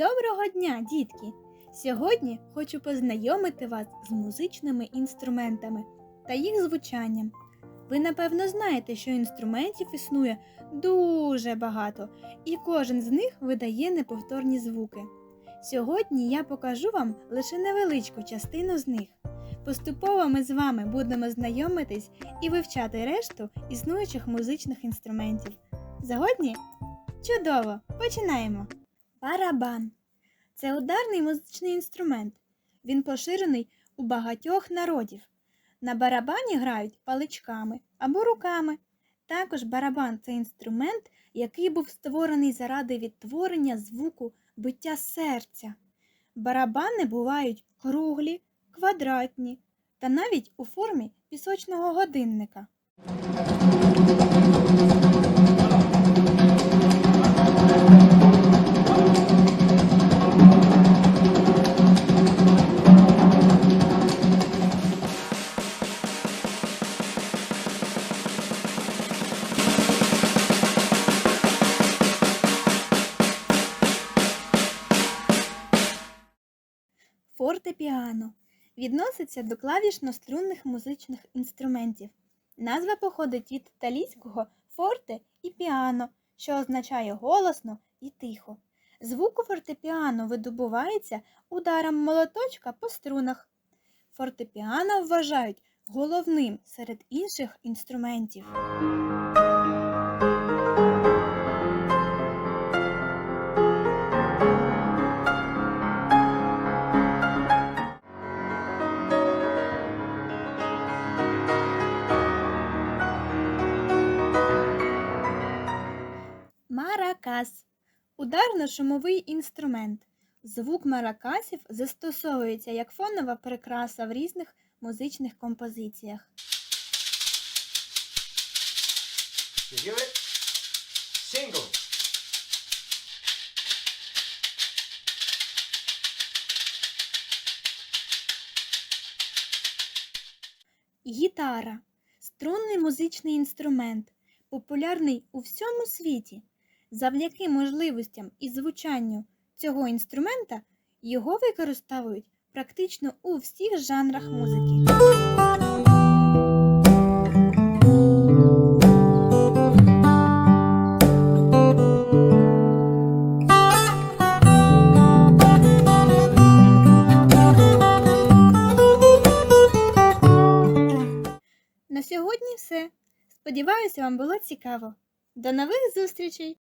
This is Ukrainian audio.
Доброго дня, дітки! Сьогодні хочу познайомити вас з музичними інструментами та їх звучанням. Ви напевно знаєте, що інструментів існує дуже багато, і кожен з них видає неповторні звуки. Сьогодні я покажу вам лише невеличку частину з них. Поступово ми з вами будемо знайомитись і вивчати решту існуючих музичних інструментів. Згодні? Чудово! Починаємо! Барабан це ударний музичний інструмент. Він поширений у багатьох народів. На барабані грають паличками або руками. Також барабан це інструмент, який був створений заради відтворення звуку биття серця. Барабани бувають круглі, квадратні та навіть у формі пісочного годинника. Фортепіано відноситься до клавішно-струнних музичних інструментів. Назва походить від італійського форте і піано, що означає голосно і тихо. Звук фортепіано видобувається ударом молоточка по струнах. Фортепіано вважають головним серед інших інструментів. Маракас ударно-шумовий інструмент. Звук маракасів застосовується як фонова прикраса в різних музичних композиціях. Гітара струнний музичний інструмент, популярний у всьому світі. Завдяки можливостям і звучанню цього інструмента його використовують практично у всіх жанрах музики. На сьогодні все. Сподіваюся, вам було цікаво. До нових зустрічей!